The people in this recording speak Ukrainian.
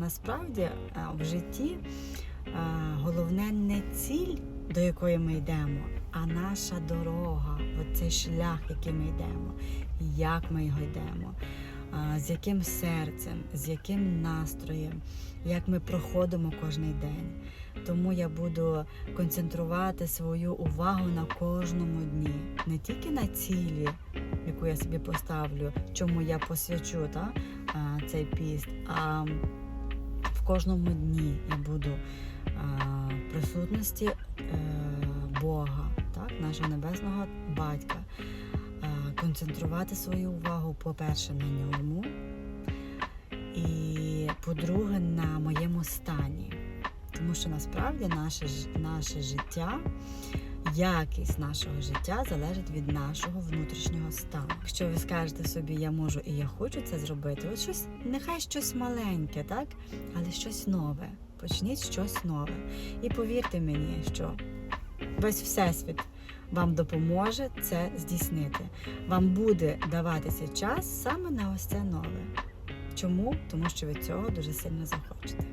Насправді е, в житті е, головне не ціль, до якої ми йдемо, а наша дорога, оцей шлях, який ми йдемо, як ми його йдемо, е, з яким серцем, з яким настроєм, як ми проходимо кожний день. Тому я буду концентрувати свою увагу на кожному дні, не тільки на цілі, яку я собі поставлю, чому я посвячу та, цей піст. а кожному дні я буду а, в присутності е, Бога, так, нашого небесного батька, а, концентрувати свою увагу, по-перше, на ньому, і по-друге, на моєму стані. Тому що насправді наше, наше життя, якість нашого життя залежить від нашого внутрішнього Якщо ви скажете собі, я можу і я хочу це зробити, от щось, нехай щось маленьке, так? але щось нове. Почніть щось нове. І повірте мені, що весь всесвіт вам допоможе це здійснити. Вам буде даватися час саме на ось це нове. Чому? Тому що ви цього дуже сильно захочете.